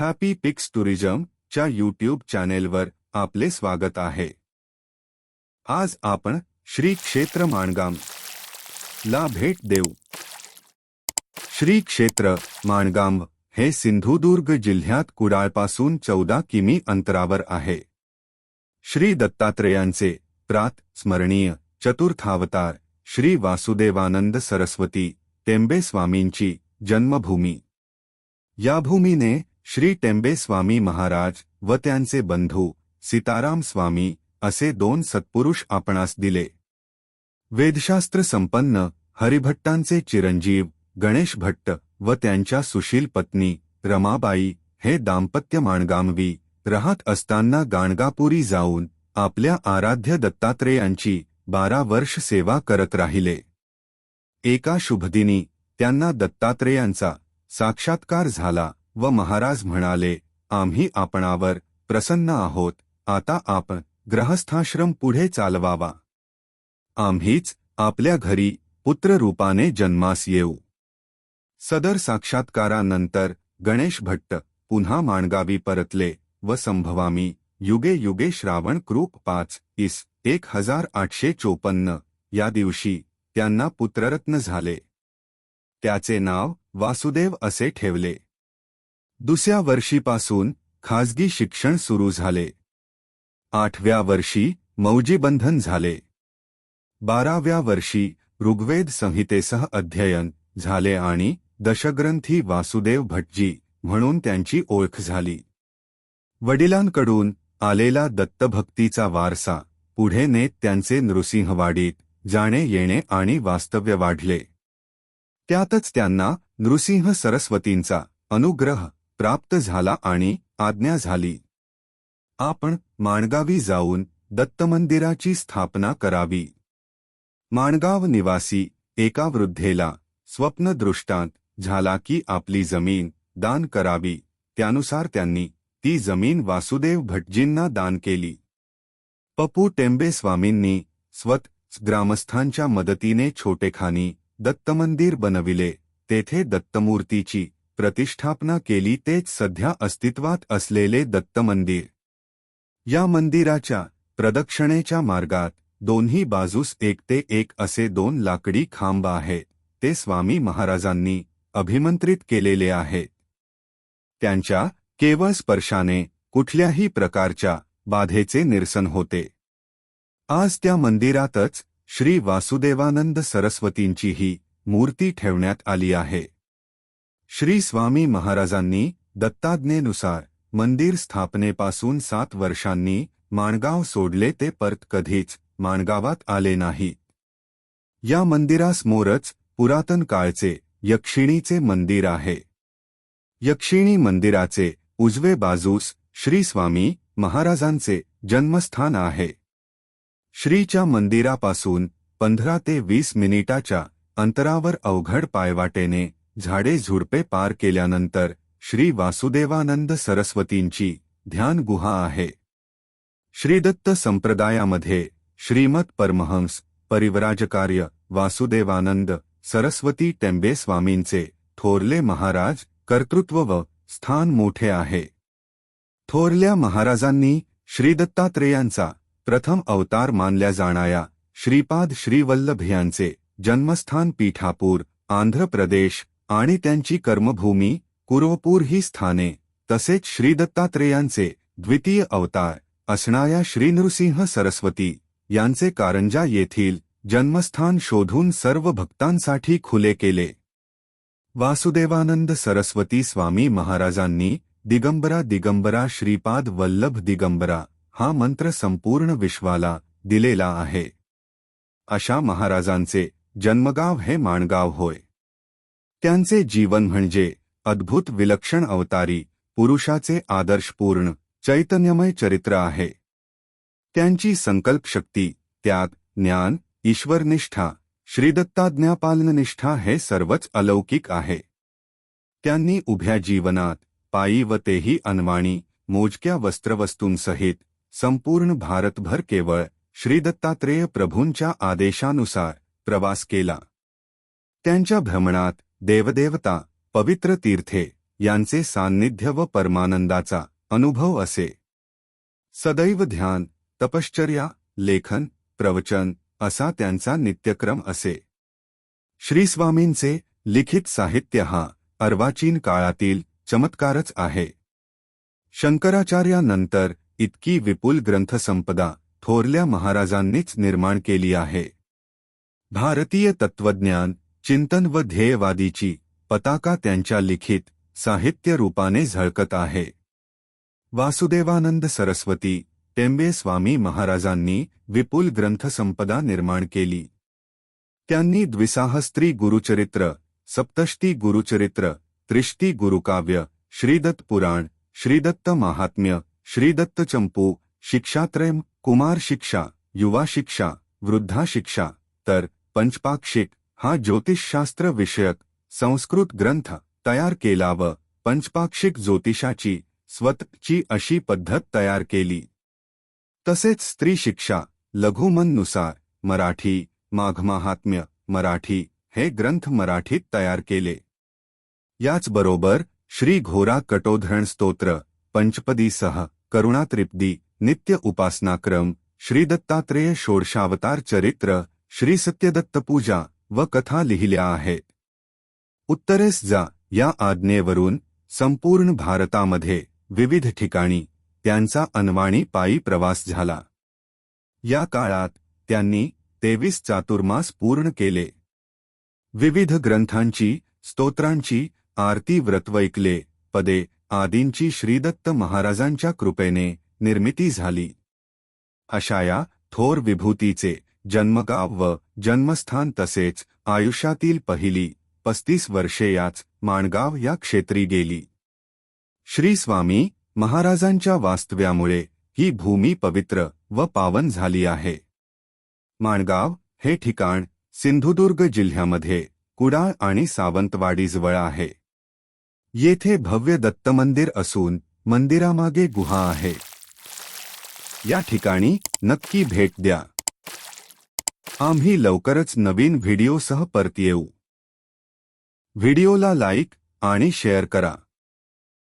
Happy picks tourism च्या YouTube चॅनेलवर आपले स्वागत आहे. आज आपण श्री क्षेत्र माणगाम ला भेट देऊ. श्री क्षेत्र माणगाम हे सिंधुदुर्ग जिल्ह्यात कुडाळपासून चौदा किमी अंतरावर आहे. श्री दत्तात्रेयांचे प्रात स्मरणीय चतुर्थावतार श्री वासुदेवानंद सरस्वती टेंबे स्वामींची जन्मभूमी. या भूमीने श्री टेंबे स्वामी महाराज व त्यांचे बंधू सीताराम स्वामी असे दोन सत्पुरुष आपणास दिले. वेदशास्त्र संपन्न हरिभट्टांचे चिरंजीव गणेश भट्ट व त्यांच्या सुशील पत्नी रमाबाई हे दाम्पत्य माणगामवी राहत असताना गाणगापुरी जाऊन आपल्या आराध्य दत्तात्रेयांची बारा वर्ष सेवा करत राहिले. एका शुभदिनी त्यांना दत्तात्रेयांचा साक्षात्कार झाला. व महाराज म्हणाले आम्ही आपणावर प्रसन्न आहोत. आता आपण ग्रहस्थाश्रम पुढे चालवावा. आम्हीच आपल्या घरी पुत्ररूपाने जन्मास येऊ. सदर साक्षात्कारानंतर गणेश भट्ट पुन्हा माणगावी परतले व संभवामी युगे युगे श्रावण कृप पाच इस एक हजार आठशे चोपन्न या दिवशी त्यांना पुत्ररत्न झाले. त्याचे नाव वासुदेव असे ठेवले. दुसऱ्या वर्षीपासून खाजगी शिक्षण सुरू झाले. आठव्या वर्षी मौजीबंधन झाले. बाराव्या वर्षी ऋग्वेद संहितेसह अध्ययन झाले आणि दशग्रंथी वासुदेव भटजी म्हणून त्यांची ओळख झाली. वडिलांकडून आलेला दत्तभक्तीचा वारसा पुढे नेत त्यांचे नृसिंहवाडीत जाणे येणे आणि वास्तव्य वाढले. त्यातच त्यांना नृसिंह सरस्वतींचा अनुग्रह प्राप्त झाला आणि आज्ञा झाली. आपण माणगावी जाऊन दत्तमंदिराची स्थापना करावी. माणगाव निवासी एका वृद्धेला स्वप्नदृष्टांत झाला की आपली जमीन दान करावी त्यानुसार त्यांनी ती जमीन वासुदेव भटजींना दान केली. पपू टेंबे स्वामींनी स्वत ग्रामस्थांच्या मदतीने छोटेखानी दत्तमंदिर बनविले तेथे दत्तमूर्तीची प्रतिष्ठापना केली तेच सध्या अस्तित्वात असलेले दत्त मंदिर या मंदिराच्या प्रदक्षिणेच्या मार्गात दोन्ही बाजूस एक ते एक असे दोन लाकडी खांब आहेत ते स्वामी महाराजांनी अभिमंत्रित केलेले आहेत. त्यांच्या केवळ स्पर्शाने कुठल्याही प्रकारच्या बाधेचे निरसन होते. आज त्या मंदिरातच श्री वासुदेवानंद सरस्वतींचीही मूर्ती ठेवण्यात आली आहे. श्री स्वामी महाराजांनी दत्ताज्ञेनुसार मंदिर स्थापनेपासून सात वर्षांनी माणगाव सोडले ते परत कधीच माणगावात आले नाहीत. या मंदिरासमोरच पुरातन काळचे यक्षिणीचे मंदिर आहे. यक्षिणी मंदिराचे उजवे बाजूस श्री स्वामी महाराजांचे जन्मस्थान आहे. श्रीच्या मंदिरापासून पंधरा ते वीस मिनिटाच्या अंतरावर अवघड पायवाटेने झाडे झुडपे पार केल्यानंतर श्री वासुदेवानंद सरस्वतींची ध्यान गुहा आहे. श्रीदत्त संप्रदायामध्ये श्रीमत परमहंस परिवराजकार्य वासुदेवानंद सरस्वती टेंबे स्वामींचे थोरले महाराज कर्तृत्व व स्थान मोठे आहे. थोरल्या महाराजांनी श्रीदत्तात्रेयांचा प्रथम अवतार मानल्या जाणाऱ्या श्रीपाद श्रीवल्लभ यांचे जन्मस्थान पीठापूर आंध्र प्रदेश आणि त्यांची कर्मभूमी कुरवपूर ही स्थाने तसेच श्रीदत्तात्रेयांचे द्वितीय अवतार असणाऱ्या श्रीनृसिंह सरस्वती यांचे कारंजा येथील जन्मस्थान शोधून सर्व भक्तांसाठी खुले केले. वासुदेवानंद सरस्वती स्वामी महाराजांनी दिगंबरा दिगंबरा श्रीपाद वल्लभ दिगंबरा हा मंत्र संपूर्ण विश्वाला दिलेला आहे. अशा महाराजांचे जन्मगाव हे माणगाव होय. त्यांचे जीवन म्हणजे अद्भुत विलक्षण अवतारी, पुरुषाचे आदर्शपूर्ण, चैतन्यमय चरित्र आहे. त्यांची संकल्पशक्ती, त्याग, ज्ञान, ईश्वरनिष्ठा, श्रीदत्ताज्ञापालननिष्ठा हे सर्वच अलौकिक आहे. त्यांनी उभ्या जीवनात पायी व तेही अनवाणी, मोजक्या वस्त्रवस्तूंसहित संपूर्ण भारतभर केवळ श्रीदत्तात्रेय प्रभूंच्या आदेशानुसार प्रवास केला. त्यांच्या भ्रमणात देवदेवता, पवित्र तीर्थे, यांचे सान्निध्य व परमानंदाचा अनुभव असे. सदैव ध्यान, तपश्चर्या, लेखन, प्रवचन असा त्यांचा नित्यक्रम असे. श्रीस्वामींचे लिखित साहित्य हा अर्वाचीन काळातील चमत्कारच आहे. शंकराचार्यानंतर इतकी विपुल ग्रंथसंपदा थोरल्या महाराजांनीच निर्माण केली आहे. भारतीय तत्वज्ञान चिंतन व ध्येयवादीची पताका त्यांच्या लिखित साहित्य रूपाने झळकत आहे. वासुदेवानंद सरस्वती टेंबे स्वामी महाराजांनी विपुल ग्रंथसंपदा निर्माण केली. त्यांनी द्विसाहस्त्री गुरुचरित्र सप्तष्टी गुरुचरित्र त्रिष्टी गुरुकाव्य श्रीदत्त पुराण श्रीदत्त महात्म्य श्रीदत्त चंपू शिक्षात्रयम कुमार शिक्षा युवा शिक्षा वृद्धा शिक्षा तर पंचपाक्षिक हा ज्योतिषशास्त्र विषयक संस्कृत ग्रंथ तयार केला व पंचपाक्षिक ज्योतिषाची स्वतःची अशी पद्धत तयार केली. तसेच स्त्री शिक्षा लघुमननुसार मराठी माघमाहात्म्य मराठी हे ग्रंथ मराठीत तयार केले. याचबरोबर श्री घोरा कटोधरण स्तोत्र पंचपदीसह करुणात्रिपदी नित्य उपासनाक्रम श्री दत्तात्रेय षोडशावतार चरित्र श्री सत्यदत्त पूजा व कथा लिहिल्या आहेत उत्तरेस जा या आज्ञेवरून संपूर्ण भारतामध्ये विविध ठिकाणी त्यांचा अनवाणी पायी प्रवास झाला. या काळात त्यांनी तेवीस चातुर्मास पूर्ण केले. विविध ग्रंथांची स्तोत्रांची आरती व्रतवैकले पदे आदींची श्रीदत्त महाराजांच्या कृपेने निर्मिती झाली. अशा या थोर विभूतीचे जन्मगाव व जन्मस्थान तसेच आयुष्यातील पहिली पस्तीस वर्षे याच माणगाव या क्षेत्री गेली. श्री स्वामी महाराजांच्या वास्तव्यामुळे ही भूमी पवित्र व पावन झाली आहे. माणगाव हे ठिकाण सिंधुदुर्ग जिल्ह्यामध्ये कुडाळ आणि सावंतवाडीजवळ आहे. येथे भव्य दत्त मंदिर असून मंदिरामागे गुहा आहे. या ठिकाणी नक्की भेट द्या. आम्ही लवकरच नवीन व्हिडिओसह परत येऊ. व्हिडिओला लाईक आणि शेअर करा.